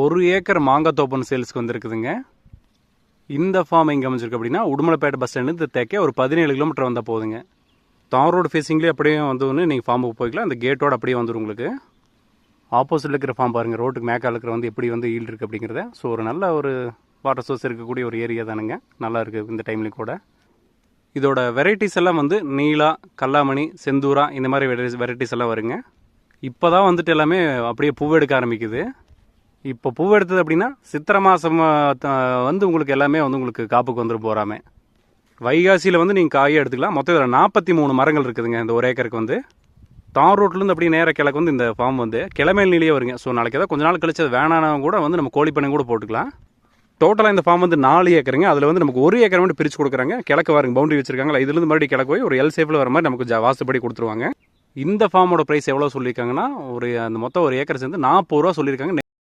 ஒரு ஏக்கர் மாங்காய் தோப்பன் சேல்ஸ்க்கு வந்திருக்குதுங்க. இந்த ஃபார்ம் எங்கே அமைஞ்சிருக்கு அப்படின்னா உடுமலைப்பேட்டை பஸ் ஸ்டாண்டு தேக்கே ஒரு பதினேழு கிலோமீட்டர் வந்தால் போதுங்க. தார் ரோடு ஃபேஸிங்லேயே அப்படியே வந்து நீங்கள் ஃபார்முக்கு போய்க்கலாம். அந்த கேட்டோட அப்படியே வந்துடும் உங்களுக்கு. ஆப்போசிட்டில் இருக்கிற ஃபார்ம் பாருங்கள் ரோட்டுக்கு மேக்கால் இருக்கிற வந்து எப்படி வந்து ஈல்டு இருக்குது அப்படிங்கிறத. ஸோ ஒரு நல்ல ஒரு வாட்டர் சோர்ஸ் இருக்கக்கூடிய ஒரு ஏரியா தானுங்க. நல்லா இருக்குது இந்த டைம்லேயும் கூட. இதோட வெரைட்டிஸ் எல்லாம் வந்து நீலா கல்லாமணி செந்தூரா இந்த மாதிரி வெரைட்டிஸ் எல்லாம் வருங்க. இப்போ தான் வந்துட்டு எல்லாமே அப்படியே பூவெடுக்க ஆரம்பிக்குது. இப்போ பூவெடுத்தது அப்படின்னா சித்திரை மாதம் வந்து உங்களுக்கு எல்லாமே வந்து உங்களுக்கு காப்புக்கு வந்துட்டு போகிறாமே வைகாசியில் வந்து நீங்கள் காயை எடுத்துக்கலாம். மொத்தம் இதில் நாற்பத்தி மூணு மரங்கள் இருக்குதுங்க. இந்த ஒரு ஏக்கருக்கு வந்து தார் ரோட்லேருந்து அப்படியே நேர கிழக்கு வந்து இந்த ஃபார்ம் வந்து கிளமேல் நிலையே வருங்க. ஸோ நாளைக்கு ஏதாவது கொஞ்ச நாள் கழிச்சு அது வேணானவங்க கூட வந்து நம்ம கோழி கூட போட்டுக்கலாம். டோட்டலாக இந்த ஃபார்ம் வந்து நாலு ஏக்கருங்க. அதில் வந்து நமக்கு ஒரு ஏக்கர் மட்டும் பிரித்து கொடுக்குறாங்க. கிழக்கு வாருங்க பவுண்டரி வச்சிருக்காங்களா? இதுலேருந்து மறுபடியும் கிழக்கு போய் ஒரு எல் சேஃபில் வர மாதிரி நமக்கு ஜா- கொடுத்துருவாங்க. இந்த ஃபார்மோட ப்ரைஸ் எவ்வளோ சொல்லியிருக்காங்கன்னா ஒரு அந்த மொத்தம் ஒரு ஏக்கர் சேர்ந்து நாற்பது ரூபா சொல்லியிருக்காங்க.